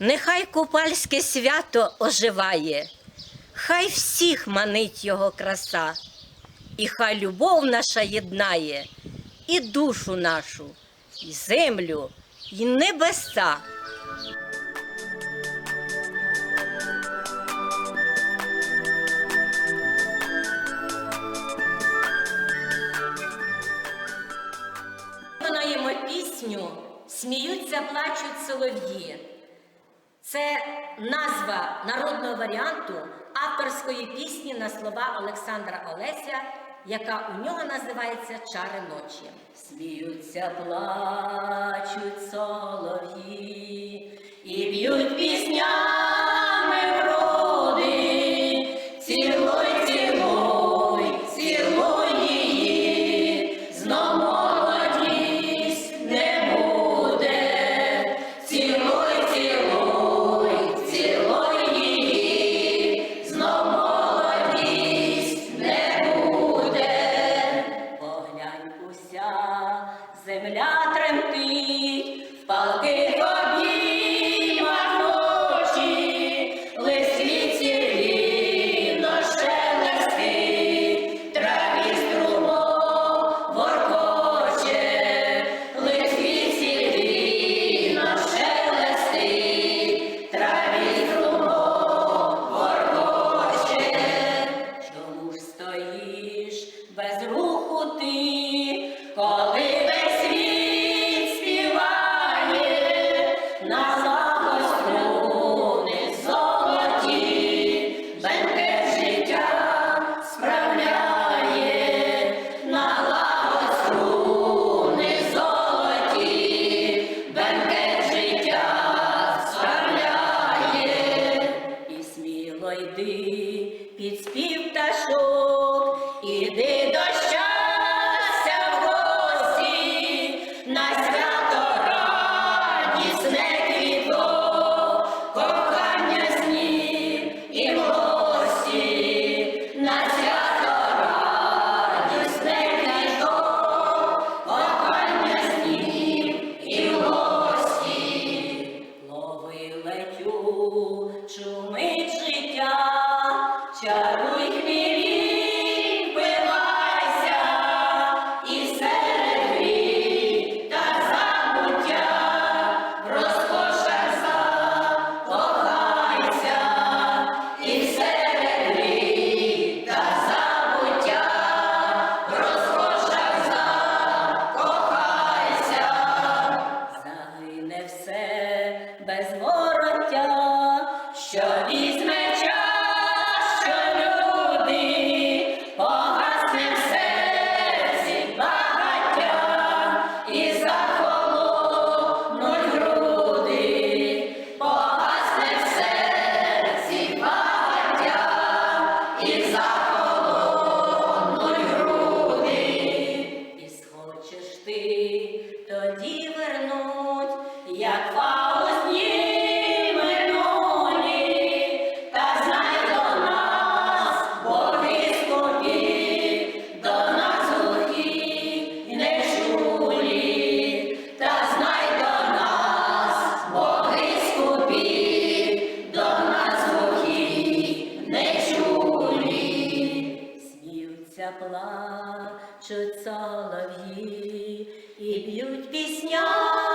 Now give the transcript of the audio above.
нехай купальське свято оживає, хай всіх манить його краса, і хай любов наша єднає і душу нашу, і землю, і небеса. Пісню сміються, плачуть солов'ї. Це назва народного варіанту авторської пісні на слова Олександра Олеся, яка у нього називається Чари ночі. Сміються, плачуть солов'ї і б'ють пісня. води, під спів Сміються, плачуть солов'ї і б'ють пісня.